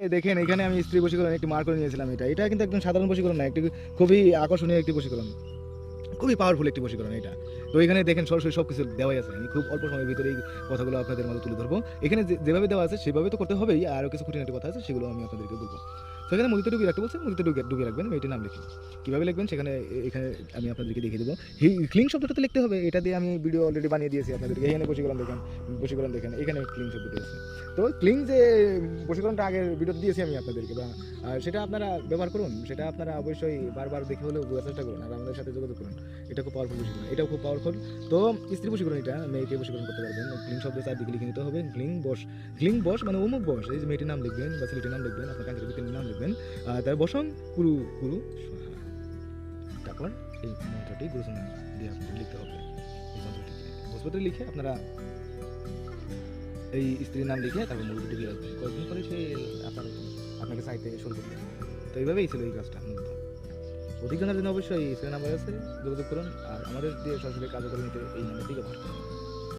দেখেন, এখানে আমি স্ত্রী বশীকরণ একটি মার করে নিয়েছিলাম এটা। এটা কিন্তু একদম সাধারণ বশীকরণ না, একটি খুবই আকর্ষণীয় একটি বশীকরণ। খুবই পাওয়ারফুল একটি বশীকরণ এটা। তো এখানে দেখেন, সরাসরি সব কিছু দেওয়াই আছে। আমি খুব অল্প সময়ের ভিতরে এই কথাগুলো আপনাদের মধ্যে তুলে ধরবো। এখানে যেভাবে দেওয়া আছে, সেভাবে তো করতে হবেই। আরও কিছু খুঁটিনাটি কথা আছে, সেগুলো আমি আপনাদেরকে বলব। তো এখানে মুদিতে ডুবিয়ে রাখতে বলছে মুদিতে ডুবিয়ে ডুবিয়ে রাখবেন, মেয়েটির নাম লিখে। কীভাবে লিখবেন সেখানে, এখানে আমি আপনাদেরকে দেখিয়ে দেবো। ক্লিং শব্দটা তো লিখতে হবে, এটা দিয়ে আমি ভিডিও অলরেডি বানিয়ে দিয়েছি আপনাদেরকে। এখানে বশীকরণ দেখেন বশীকরণ দেখেন, এখানে ক্লিং শব্দটি আছে। তো ক্লিং যে বশীকরণটা আগের ভিডিও দিয়েছি আমি আপনাদেরকে, বা সেটা আপনারা ব্যবহার করুন, সেটা আপনারা অবশ্যই বারবার দেখে হলেও বোঝার চেষ্টা করুন, আর আমাদের সাথে যোগাযোগ করুন। এটা খুব পাওয়ারফুল বশীকরণ, এটাও খুব পাওয়ারফুল তো স্ত্রী বশীকরণ এটা, মেয়েকে বশীকরণ করতে পারবেন। ক্লিং শব্দের চারদিকে লিখে নিতে হবে ক্লিং বস ক্লিং বস মানে অমুক বস এই যে মেয়েটির নাম লিখবেন, বা ছেলেটির নাম লিখবেন, আপনার কাঙ্ক্ষিত নাম লিখবেন। আর তার বসন কুরু কুরু তারপর এই মন্ত্রটি গুরুসনা দিয়ে লিখতে হবে। এই মন্ত্রটিকে। ভোজপত্রে লিখে আপনারা এই স্ত্রীর নাম লিখে তারপর মুরগিটি দিয়ে রাখবেন কয়েকদিন পরে সে আপনার, আপনাকে চাইতে শুরু করবে। তো এইভাবেই ছিল এই কাজটা মূলত। অধিক জানার জন্য অবশ্যই স্ক্রিন নাম্বার আছে, যোগাযোগ করুন। আর আমাদের দিয়ে সরাসরি কাজ করে নিতে এই নাম্বারটি ব্যবহার করুন।